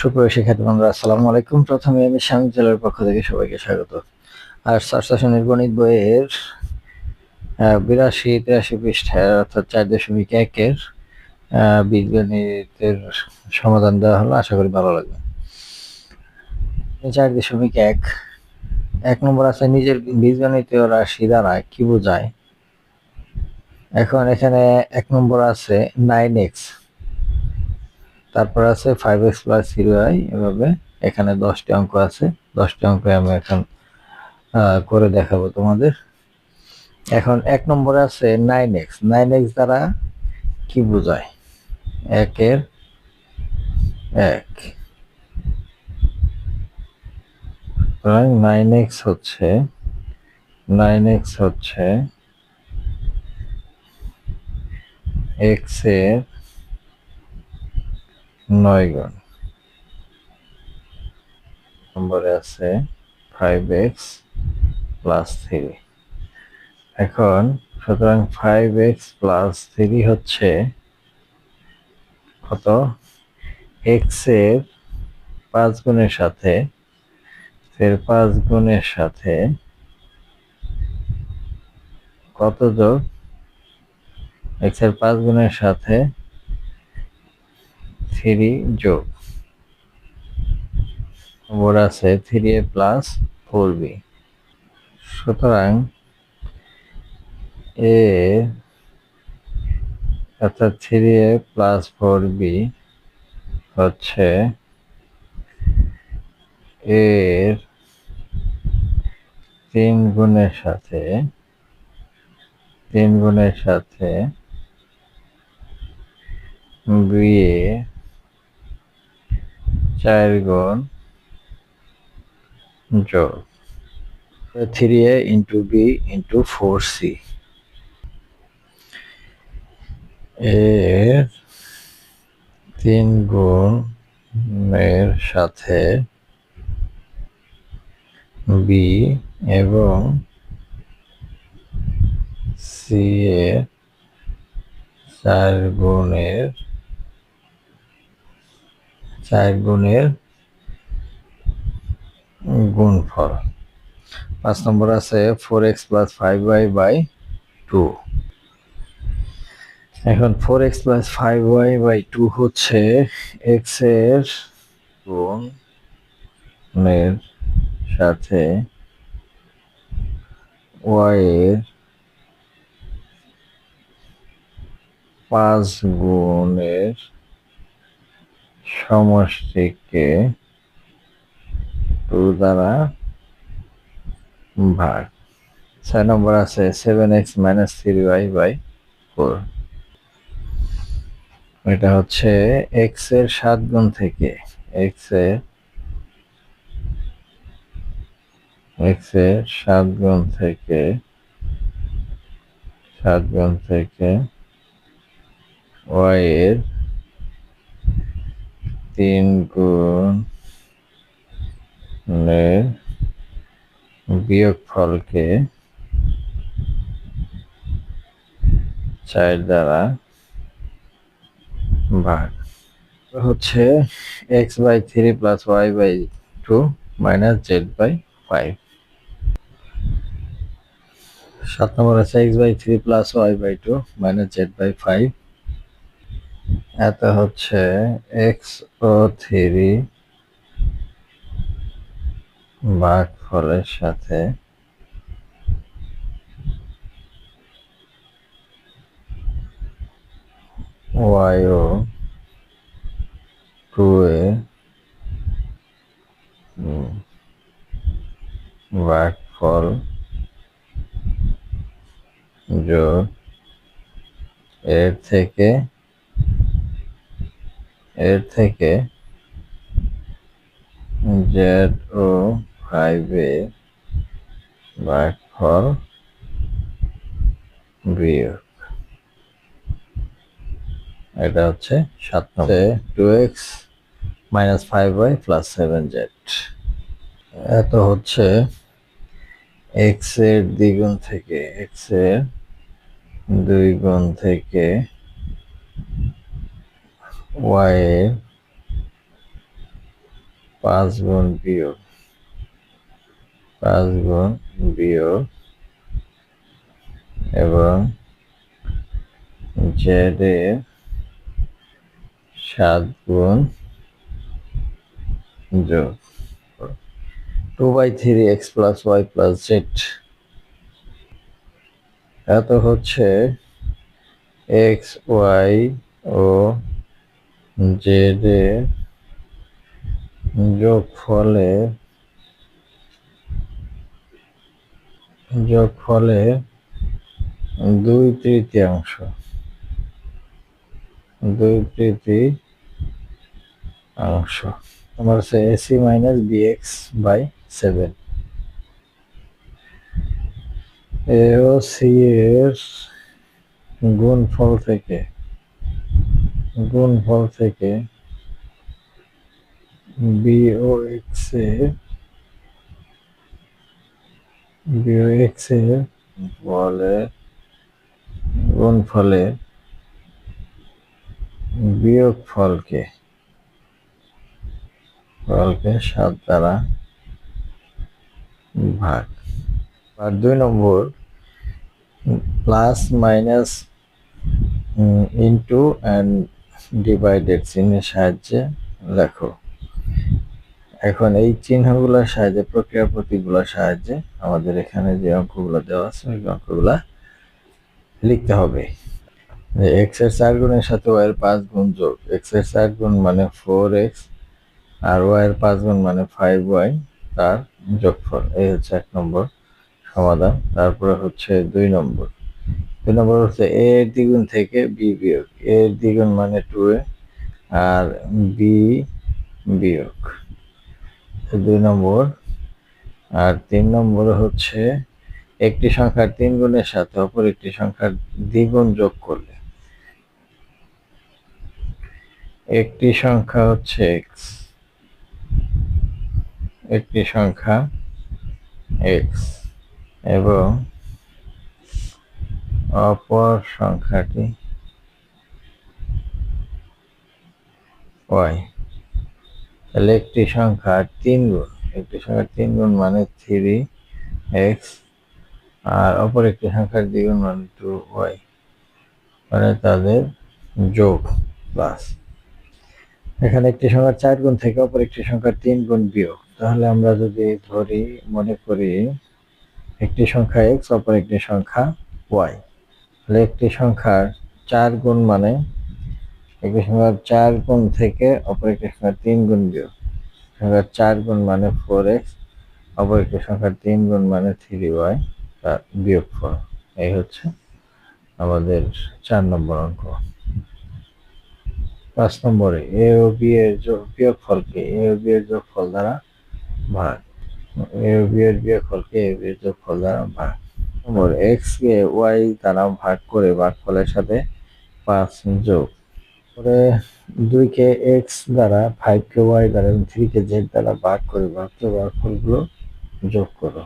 সুপ্রিয় শিক্ষার্থী বন্ধুরা আসসালামু আলাইকুম। প্রথমে আমি স্বামী জেলার পক্ষ থেকে সবাইকে স্বাগত। আর শাসনের গণিত বইয়ের বিরাশি তিরাশি পৃষ্ঠায়, অর্থাৎ চার দশমিক একের বীজগণিতের সমাধান দেওয়া হলো। আশা করি ভালো লাগবে। চার দশমিক এক এক নম্বর আছে, নিজের বীজগণিতীয় রাশি দ্বারা কি বোঝায়? এখন এখানে এক নম্বর আছে, নাইন এক্স। তারপর আছে five X plus zero I এভাবে এখানে দশটি অঙ্ক আছে। দশটি অঙ্ক আমি এখন করে দেখাবো তোমাদের। এখন এক নম্বরে আছে নাইন এক্স নাইন এক্স দ্বারা কি বোঝায়? একের এক। নাইন এক্স হচ্ছে নাইন এক্স হচ্ছে এক্সের নয় গুণ নম্বরে আছে ফাইভ এক্স প্লাস থ্রি এখন সুতরাং ফাইভ এক্স প্লাস থ্রি হচ্ছে কত? এক্সের পাঁচ গুণের সাথে এর পাঁচ গুণের সাথে কত যোগ? এক্সের পাঁচ গুণের সাথে থ্রি যোগ। ওর আছে three A plus four B. সুতরাং এ অর্থাৎ three A plus four B হচ্ছে এর তিন গুণের সাথে, তিন গুণের সাথে বিয়ে চার গুণ যোগ three A into B into four C. এর তিন গুণের সাথে বি এবং সি এর চার গুণের চার গুণের গুণফল। পাঁচ নম্বর আছে four X plus five Y by two এখন four X plus five Y by two হচ্ছে এক্সের গুণের সাথে ওয়াই এর পাঁচ গুণের সমষ্টিকে টু দ্বারা ভাগ। ছয় নম্বর আছে seven X minus three Y by four এটা হচ্ছে এক্সের সাত গুণ থেকে এক্সের এক্সের সাত গুণ থেকে সাত গুণ থেকে ওয়াই এর তিন গুণ বিয়োগ ফলকে চার দ্বারা ভাগ। হচ্ছে X by three plus Y by two minus Z by five সাত নম্বর আছে X by three plus Y by two minus Z by five এত হচ্ছে এক্স ও থ্রি ভাগ ফলের সাথে ওয়াই ও টু এ ভাগ ফল যোগ এর থেকে এর থেকে জেড ও ফাইভে ভাগফল বিয়োগ। এটা হচ্ছে সাত নম্বর। Two X minus five Y plus seven Z এত হচ্ছে এক্সের দ্বিগুণ থেকে এক্সের দুই গুণ থেকে ওয়াই এর পাঁচ গুণ বিয়োগ, পাঁচ গুণ বিয়োগ এবং জেড এর সাত গুণ যোগ two by three X plus Y plus Z. এত হচ্ছে এক্স ওয়াই ও জেড এর যোগ ফলে যোগ ফলে দুই তৃতীয়াংশ। দুই তৃতীয়াংশ। আমার হচ্ছে AC minus BX by seven A O C এর গুণফল থেকে গুণফল থেকে বিও এক্সের বিও এক্সের বলে গুণফলে বিয়োগ ফলকে ফলকে সাত দ্বারা ভাগ। আর দুই নম্বর, plus minus into and divided চিহ্নের সাহায্যে লেখো। এখন এই চিহ্নগুলোর সাহায্যে প্রক্রিয়া প্রতীকগুলোর সাহায্যে আমাদের এখানে যে অঙ্কগুলো দেওয়া আছে, ওই অঙ্কগুলা লিখতে হবে। এক্সের চার গুণের সাথে ওয়াই এর পাঁচ গুণ যোগ। এক্সের চার গুণ মানে ফোর এক্স আর ওয়াই এর পাঁচ গুণ মানে ফাইভ ওয়াই তার যোগফল। এই হচ্ছে এক নম্বর সমাধান। তারপরে হচ্ছে দুই নম্বর। দুই নম্বর হচ্ছে এ এর দ্বিগুণ থেকে বি বিয়োগ। এ এর দ্বিগুণ মানে টু আর বি বিয়োগ। দুই নম্বর, আর তিন নম্বর হচ্ছে একটি সংখ্যার তিন গুণের সাথে অপর একটি সংখ্যার দ্বিগুণ যোগ করলে। একটি সংখ্যা হচ্ছে এক্স একটি সংখ্যা এক্স এবং অপর সংখ্যাটি ওয়াই। তাহলে একটি সংখ্যা তিন গুণ। একটি সংখ্যা তিন গুণ মানে থ্রি এক্স আর অপর একটি সংখ্যার দ্বিগুণ মানে টু ওয়াই মানে তাদের যোগ প্লাস এখানে একটি সংখ্যার চার গুণ থেকে অপর একটি সংখ্যার তিন গুণ বিয়োগ। তাহলে আমরা যদি ধরি, মনে করি, একটি সংখ্যা এক্স অপর একটি সংখ্যা ওয়াই তাহলে একটি সংখ্যার চার গুণ মানে একটি সংখ্যার চার গুণ থেকে অপর একটি সংখ্যার তিন গুণ বিয়োগ। সংখ্যার চার গুণ মানে ফোর এক্স অপর একটি সংখ্যার তিন গুণ মানে থ্রি ওয়াই তার বিয়োগ ফোর এই হচ্ছে আমাদের চার নম্বর অঙ্ক। পাঁচ নম্বরে এ ও বি এর বিয়োগ ফলকে এ ও বি এর যোগ ফল দ্বারা ভাগ। এ ও বি এর বিয়োগ ফলকে এ বি এর যোগ ফল দ্বারা ভাগ। নম্বর এক্স কে ওয়াই দ্বারা ভাগ করে ভাগ ফলের সাথে পাঁচ যোগ পরে দুই কে এক্স দ্বারা ফাইভ কে ওয়াই দ্বারা এবং থ্রি কে জেড দ্বারা ভাগ করে ভাগকে ফলগুলো যোগ করো।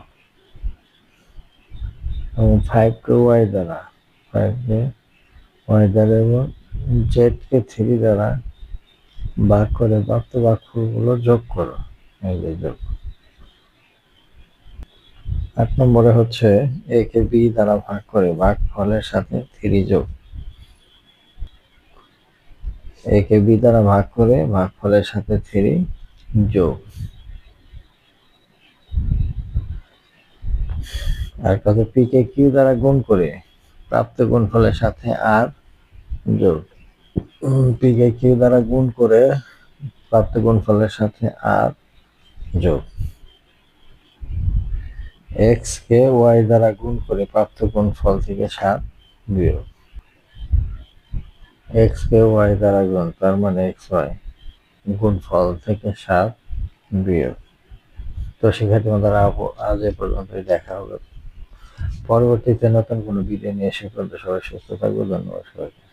এবং ফাইভ কে ওয়াই দ্বারা ফাইভ কে ওয়াই দ্বারা এবং জেড কে থ্রি দ্বারা ভাগ করে প্রাপ্ত বাক্যগুলো যোগ করো। এই যে যোগ। আট নম্বরে হচ্ছে এ কে বি দ্বারা ভাগ করে ভাগ ফলের সাথে থ্রি যোগ। এ কে বি দ্বারা ভাগ করে ভাগ ফলের সাথে থ্রি যোগ। আর কত পি কে কিউ দ্বারা গুণ করে প্রাপ্ত গুণফলের সাথে আর যোগ। পি কে কিউ দ্বারা গুণ করে প্রাপ্ত গুণফলের সাথে আর যোগ। এক্স কে ওয়াই দ্বারা গুণ করে প্রাপ্ত গুণফল থেকে সাত বিয়োগ। এক্স কে ওয়াই দ্বারা গুণ, তার মানে এক্স ওয়াই গুণফল থেকে সাত বিয়োগ। তো শিক্ষার্থী বন্ধুরা আজ এ পর্যন্তই দেখা হবে। পরবর্তীতে নতুন কোনো ভিডিও নিয়ে সে পর্যন্ত সবাই সুস্থ থাকব। ধন্যবাদ সবাইকে।